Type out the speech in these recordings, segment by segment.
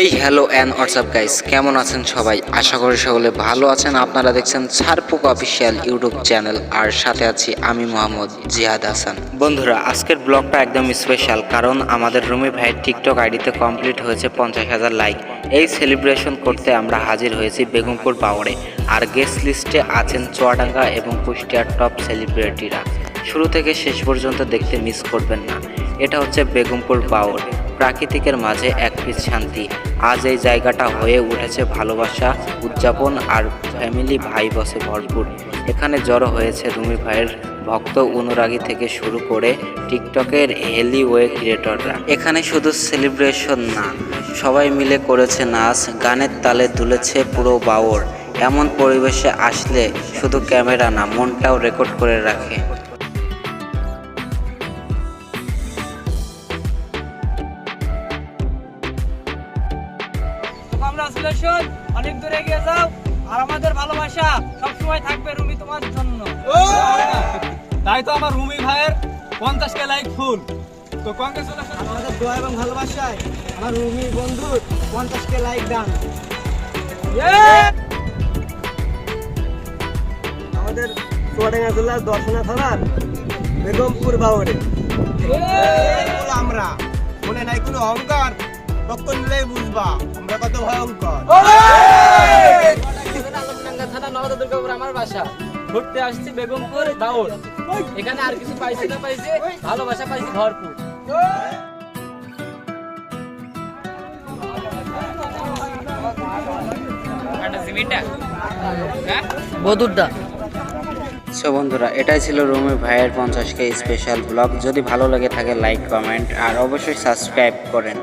Hey hello and WhatsApp guys কেমন আছেন সবাই? আশা করি সকলে ভালো আছেন। আপনারা দেখছেন ছারপুক অফিসিয়াল ইউটিউব চ্যানেল। আর সাথে আছি আমি মোহাম্মদ জিহাদ হাসান। বন্ধুরা, আজকের ব্লগটা একদম স্পেশাল কারণ আমাদের রুমি ভাইয়ের টিকটক আইডিতে কমপ্লিট হয়েছে পঞ্চাশ হাজার লাইক এই সেলিব্রেশন করতে আমরা হাজির হয়েছি বেগমপুর পাওয়ারে আর গেস্ট লিস্টে আছেন চুয়াডাঙ্গা এবং কুষ্টিয়ার টপ সেলিব্রিটিরা শুরু থেকে শেষ পর্যন্ত দেখতে মিস করবেন না। এটা হচ্ছে বেগমপুর বাউর প্রাকৃতিকের মাঝে এক পিস শান্তি। আজ এই জায়গাটা হয়ে উঠেছে ভালোবাসা, উদযাপন আর ফ্যামিলি ভাই বসে ভরপুর। এখানে জড়ো হয়েছে রুমি ভাইয়ের ভক্ত অনুরাগী থেকে শুরু করে টিকটকের হেলি ওয়ে ক্রিয়েটররা। এখানে শুধু সেলিব্রেশন না, সবাই মিলে করেছে নাচ, গানের তালে দুলেছে পুরো বাউর এমন পরিবেশে আসলে শুধু ক্যামেরা না, মনটাও রেকর্ড করে রাখে। কংগ্রাচুলেশন অনেক দূরে এগিয়ে যাও। আর আমাদের ভালোবাসা সবসময় থাকবে রুমি তোমার জন্য। তাই তো আমার রুমি ভাইয়ের পঞ্চাশ কে লাইক ফুল তো কংগ্রেচুলেশন আমাদের দোয়া এবং ভালোবাসায় আমার রুমি বন্ধুর পঞ্চাশ কে লাইক দান আমাদের চুয়াডাঙ্গা জেলার দর্শনা থানার বেগমপুর বাউরে আমরা। মনে নাই কোনো অহংকার। তখন নিলেই বুঝবা আমরা কত ভয়ঙ্কর। থানা নওদা দুর্গাপুর আমার বাসা ঘুরতে আসছি বেগমপুর দাউদ এখানে আর কিছু পাইছি না পাইছি ভালোবাসা পাইছি ভরপুর। বদুরদা। সো বন্ধুরা, এটাই ছিল রুমি ভাইয়ের পঞ্চাশ কে স্পেশাল ব্লগ যদি ভালো লাগে থাকে লাইক কমেন্ট আর অবশ্যই সাবস্ক্রাইব করেন।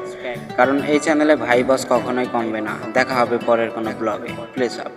কারণ এই চ্যানেলে ভাই বস কখনোই কমবে না। দেখা হবে পরের কোনো ব্লগে প্লিজ আপ